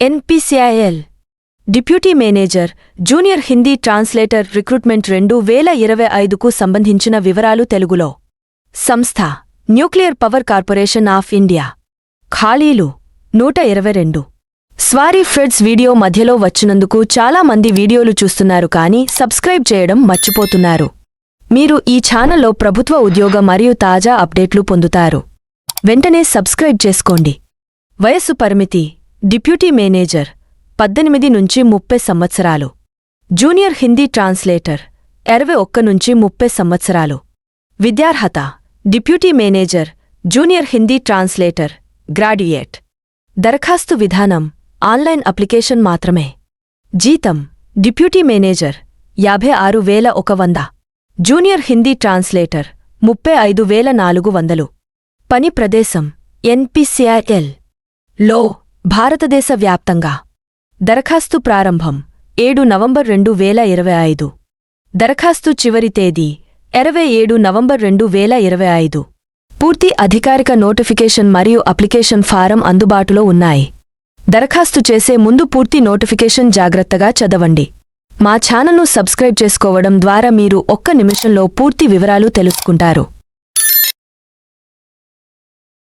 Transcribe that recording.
NPCIL. Deputy manager junior Hindi translator recruitment రెండు వేల ఇరవై ఐదుకు సంబంధించిన వివరాలు తెలుగులో. సంస్థ nuclear power corporation of India. ఖాళీలు నూట ఇరవై రెండు. స్వారీ ఫ్రెడ్స్ వీడియో మధ్యలో వచ్చినందుకు చాలా మంది వీడియోలు చూస్తున్నారు కానీ సబ్స్క్రైబ్ చేయడం మర్చిపోతున్నారు. మీరు ఈ ఛానల్లో ప్రభుత్వ ఉద్యోగ మరియు తాజా అప్డేట్లు పొందుతారు. వెంటనే సబ్స్క్రైబ్ చేసుకోండి. వయస్సు పరిమితి డిప్యూటీ మేనేజర్ పద్దెనిమిది నుంచి ముప్పై సంవత్సరాలు. జూనియర్ హిందీ ట్రాన్స్లేటర్ ఇరవై ఒక్క నుంచి ముప్పై సంవత్సరాలు. విద్యార్హత deputy manager junior Hindi translator graduate. దరఖాస్తు విధానం ఆన్లైన్ అప్లికేషన్ మాత్రమే. జీతం డిప్యూటీ మేనేజర్ యాభై ఆరు వేల ఒక వంద. జూనియర్ హిందీ ట్రాన్స్లేటర్ ముప్పై ఐదు వేల నాలుగు వందలు. పని ప్రదేశం ఎన్పిసిఐఎల్. లో. భారతదేశ వ్యాప్తంగా. దరఖాస్తు ప్రారంభం ఏడు నవంబర్ రెండు వేల ఇరవై ఐదు. దరఖాస్తు చివరి తేదీ ఇరవై ఏడు నవంబర్ రెండు వేల ఇరవై ఐదు. పూర్తి అధికారిక నోటిఫికేషన్ మరియు అప్లికేషన్ ఫారం అందుబాటులో ఉన్నాయి. దరఖాస్తు చేసే ముందు పూర్తి నోటిఫికేషన్ జాగ్రత్తగా చదవండి. మా ఛానల్ను సబ్స్క్రైబ్ చేసుకోవడం ద్వారా మీరు ఒక్క నిమిషంలో పూర్తి వివరాలు తెలుసుకుంటారు.